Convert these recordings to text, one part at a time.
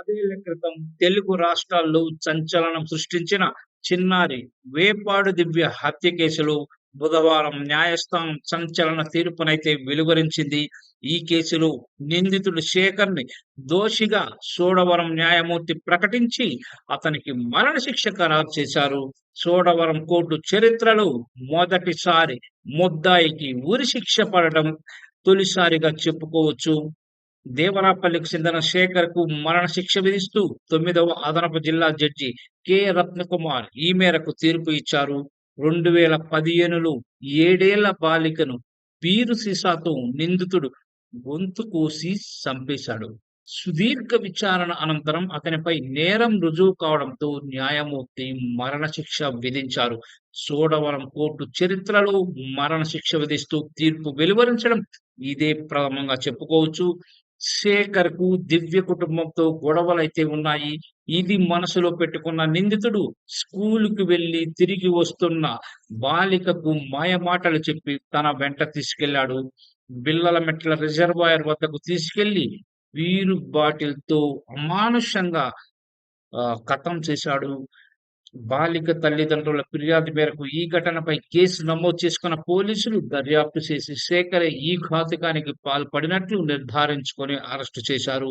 పదేళ్ళ క్రితం తెలుగు రాష్ట్రాల్లో సంచలనం సృష్టించిన చిన్నారి వేపాడు దివ్య హత్య కేసులో బుధవారం న్యాయస్థానం సంచలన తీర్పునైతే వెలువరించింది. ఈ కేసులో నిందితుడు శేఖర్ని దోషిగా సోడవరం న్యాయమూర్తి ప్రకటించి అతనికి మరణశిక్ష ఖరారు చేశారు. సోడవరం కోర్టు చరిత్రలో మొదటిసారి ముద్దాయికి ఉరి శిక్ష పడడం తొలిసారిగా చెప్పుకోవచ్చు. దేవరాపల్లికి చెందిన శేఖర్కు మరణ శిక్ష విధిస్తూ తొమ్మిదవ అదనపు జిల్లా జడ్జి కె. రత్నకుమార్ ఈ మేరకు తీర్పు ఇచ్చారు. రెండు వేల పదిహేనులో ఏడేళ్ళ బాలికను పీరు సీసాతో నిందితుడు గొంతు కోసి చంపేశాడు. సుదీర్ఘ విచారణ అనంతరం అతనిపై నేరం రుజువు కావడంతో న్యాయమూర్తి మరణశిక్ష విధించారు. సోడవరం కోర్టు చరిత్రలో మరణశిక్ష విధిస్తూ తీర్పు వెలువరించడం ఇదే ప్రథమంగా చెప్పుకోవచ్చు. శేఖర్కు దివ్య కుటుంబంతో గొడవలు అయితే ఉన్నాయి. ఇది మనసులో పెట్టుకున్న నిందితుడు స్కూలుకు వెళ్ళి తిరిగి వస్తున్న బాలికకు మాయమాటలు చెప్పి తన వెంట తీసుకెళ్ళాడు బిల్లల మెట్ల రిజర్వాయర్ వద్దకు తీసుకెళ్ళి వీరు బాటిల్తో అమానుషంగా కథం చేశాడు. బాలిక తల్లిదండ్రుల ఫిర్యాదు మేరకు ఈ ఘటనపై కేసు నమోదు చేసుకున్న పోలీసులు దర్యాప్తు చేసి శేఖర్ ఈ ఘాతుకానికి పాల్పడినట్లు నిర్ధారించుకొని అరెస్టు చేశారు.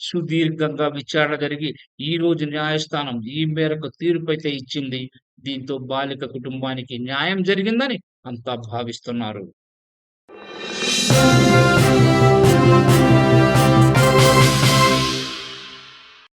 సుదీర్ఘంగా విచారణ జరిగి ఈ రోజు న్యాయస్థానం ఈ మేరకు తీర్పైతే ఇచ్చింది. దీంతో బాలిక కుటుంబానికి న్యాయం జరిగిందని అంతా భావిస్తున్నారు.